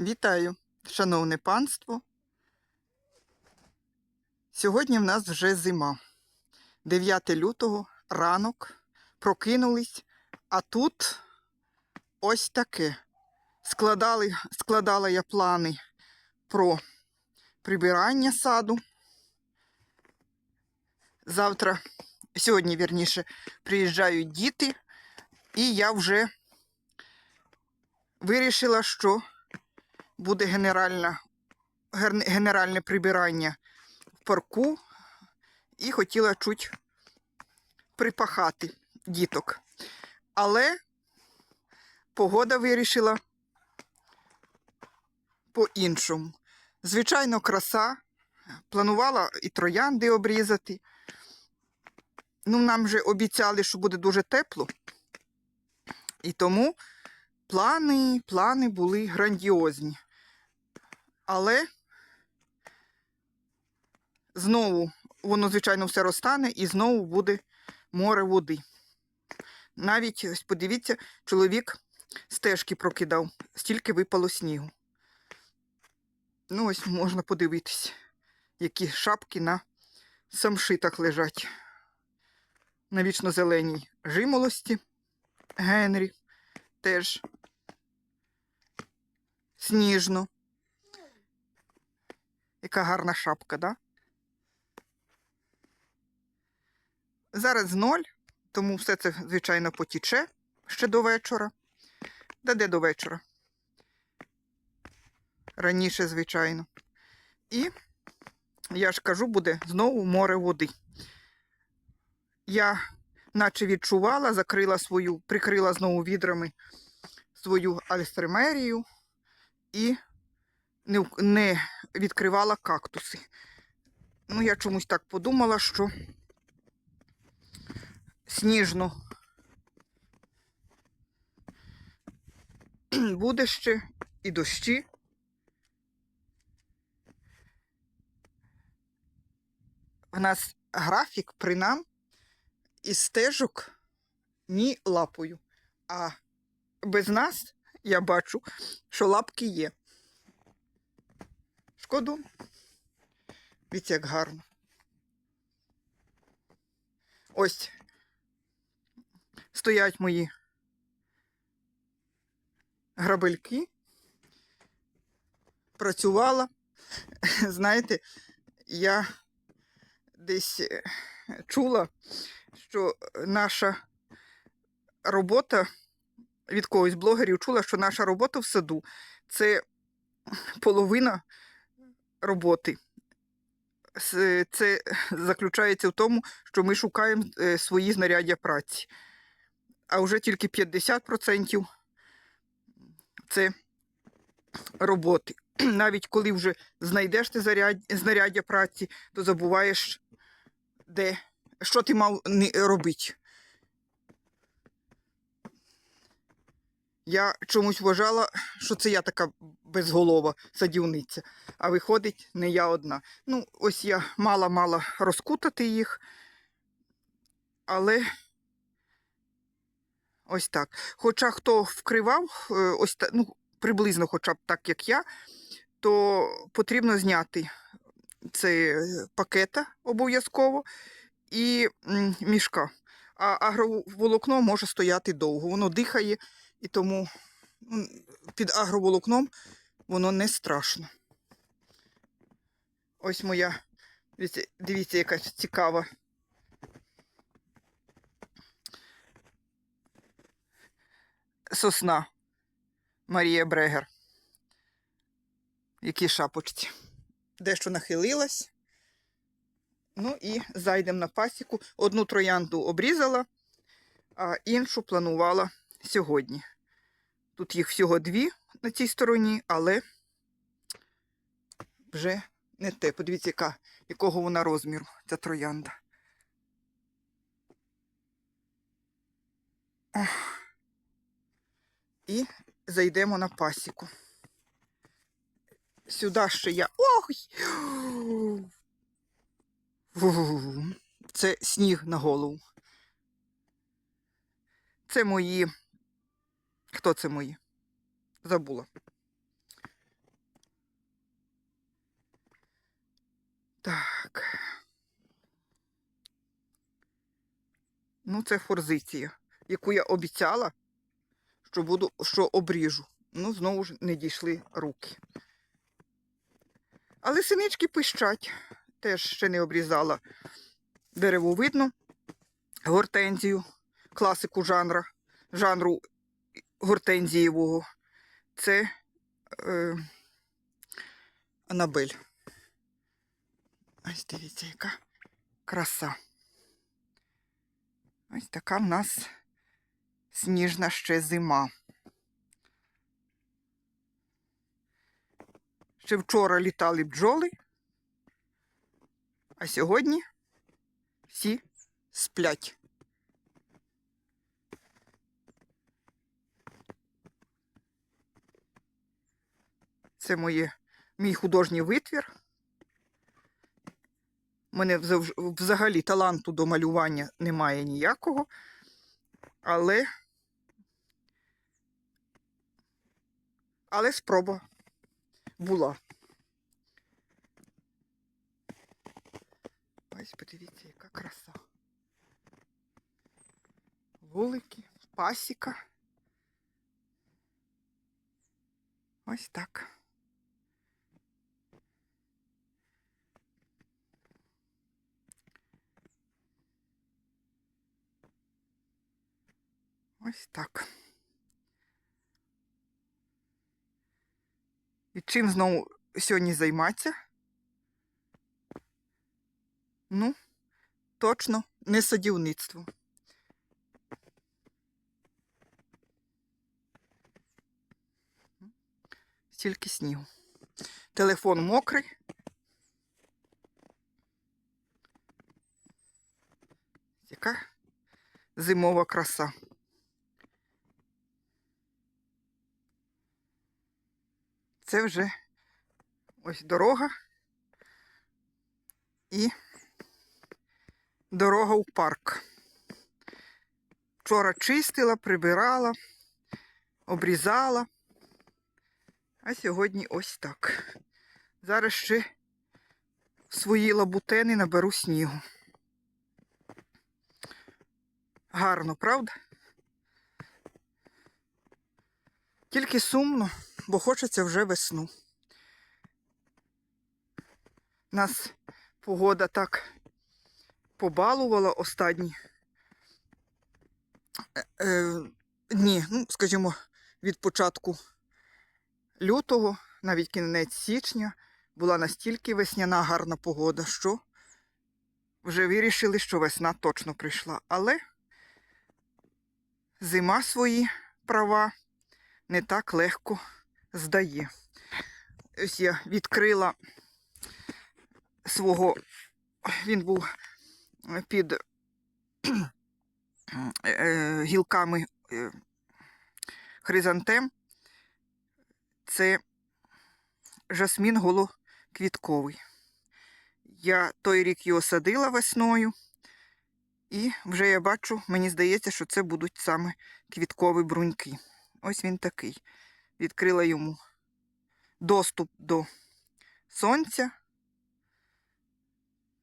Вітаю, шановне панство. Сьогодні в нас вже зима. 9 лютого, ранок, прокинулись, а тут ось таке. Складали, складала я плани про прибирання саду. Завтра, сьогодні, вірніше, приїжджають діти, і я вже вирішила, що буде генеральна, генеральне прибирання в парку і хотіла чуть припахати діток. Але погода вирішила по-іншому. Звичайно, краса. Планувала і троянди обрізати. Ну, нам вже обіцяли, що буде дуже тепло. І тому плани, плани були грандіозні. Але знову воно, звичайно, все розтане і знову буде море води. Навіть ось подивіться, чоловік стежки прокидав, стільки випало снігу. Ну, ось можна подивитись, які шапки на самшитах лежать. На вічно зеленій жимолості Генрі теж сніжно. Яка гарна шапка, да? Зараз ноль, тому все це, звичайно, потіче ще до вечора. Да де до вечора? Раніше, звичайно. І, я ж кажу, буде знову море води. Я наче відчувала, закрила свою, прикрила знову відрами свою альстремерію і не, не відкривала кактуси. Ну, я чомусь так подумала, що сніжно буде ще і дощі. В нас графік при нам із стежок ні лапою. А без нас я бачу, що лапки є. Шкоду. Дивіться, як гарно. Ось стоять мої грабельки. Працювала. Знаєте, я десь е, чула, що наша робота від когось блогерів чула, що наша робота в саду це половина роботи. Це заключається в тому, що ми шукаємо е, свої знаряддя праці. А вже тільки 50% це роботи. Навіть коли вже знайдеш ти знаряддя праці, то забуваєш, де, що ти мав робити. Я чомусь вважала, що це я така безголова садівниця, а виходить, не я одна. Ну, ось я мала-мала розкутати їх, але ось так. Хоча хто вкривав, е, ось ну, приблизно, хоча б так, як я, то потрібно зняти це пакета обов'язково і мішка. А агроволокно може стояти довго. Воно дихає, і тому під агроволокном воно не страшно. Ось моя, дивіться, дивіться яка цікава. Сосна Марія Брегер. Які шапочці. Дещо нахилилась. Ну і зайдемо на пасіку. Одну троянду обрізала, а іншу планувала сьогодні. Тут їх всього дві на цій стороні, але вже не те. Подивіться, яка, якого вона розміру, ця троянда. І зайдемо на пасіку. Сюди ще я. Ой! Це сніг на голову. Це мої. Хто це мої? Забула. Так. Ну, це форзиція, яку я обіцяла, що буду, що обріжу. Ну, знову ж не дійшли руки. Але синички пищать. Теж ще не обрізала деревовидну гортензію, класику жанра, жанру гортензієвого. Це е, Анабель. Ось дивіться, яка краса. Ось така в нас сніжна ще зима. Ще вчора літали бджоли, а сьогодні всі сплять. Це моє, мій художній витвір. У мене взагалі таланту до малювання немає ніякого, але, але спроба була. Ось подивіться, яка краса. Вулики, пасіка. Ось так. Ось так. І чим знову сьогодні займатися? Ну, точно не садівництво. Стільки снігу. Телефон мокрий. Яка зимова краса. Це вже ось дорога і дорога у парк. Вчора чистила, прибирала, обрізала, а сьогодні ось так. Зараз ще свої лабутени наберу снігу. Гарно, правда? Тільки сумно, бо хочеться вже весну. Нас погода так побалувала останні е, е, дні, ну, скажімо, від початку лютого, навіть кінець січня, була настільки весняна гарна погода, що вже вирішили, що весна точно прийшла. Але зима свої права не так легко здає. Ось я відкрила свого, він був під е, гілками е, хризантем. Це жасмін голоквітковий. Я той рік його садила весною, і вже я бачу, мені здається, що це будуть саме квіткові бруньки. Ось він такий. Відкрила йому доступ до сонця.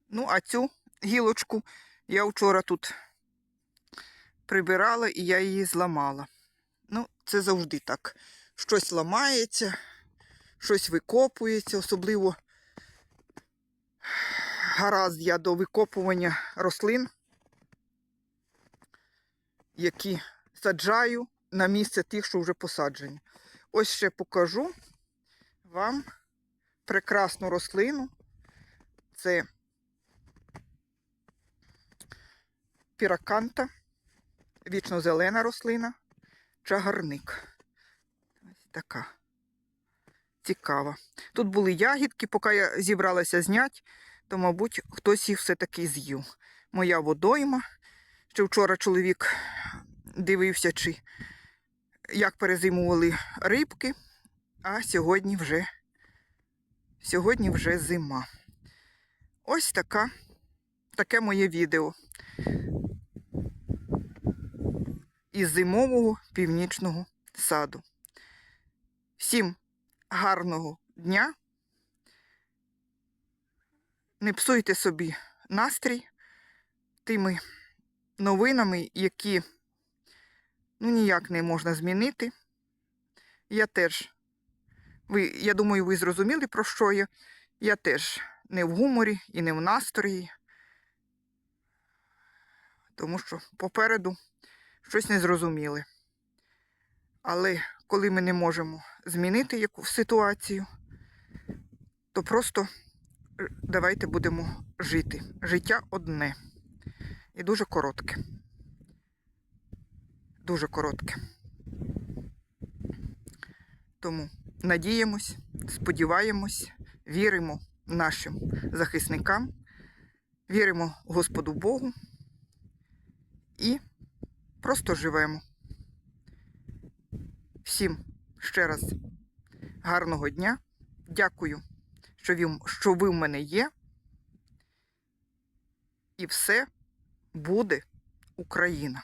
Ну, а цю гілочку я вчора тут прибирала і я її зламала. Ну, це завжди так. Щось ламається, щось викопується, особливо гаразд я до викопування рослин, які саджаю на місце тих, що вже посаджені. Ось ще покажу вам прекрасну рослину. Це піраканта, вічно-зелена рослина, чагарник. Ось така цікава. Тут були ягідки, поки я зібралася зняти, то, мабуть, хтось їх все-таки з'їв. Моя водойма. Ще вчора чоловік дивився, чи як перезимували рибки, а сьогодні вже, сьогодні вже зима. Ось така, таке моє відео із зимового північного саду. Всім гарного дня. Не псуйте собі настрій тими новинами, які ну, ніяк не можна змінити. Я теж, ви, я думаю, ви зрозуміли, про що я. Я теж не в гуморі і не в настрої, тому що попереду щось незрозуміле. Але коли ми не можемо змінити яку ситуацію, то просто е, давайте будемо жити. Життя одне і дуже коротке. Дуже коротке. Тому надіємось, сподіваємось, віримо нашим захисникам, віримо Господу Богу і просто живемо. Всім ще раз гарного дня. Дякую, що ви, в мене є. І все буде Україна.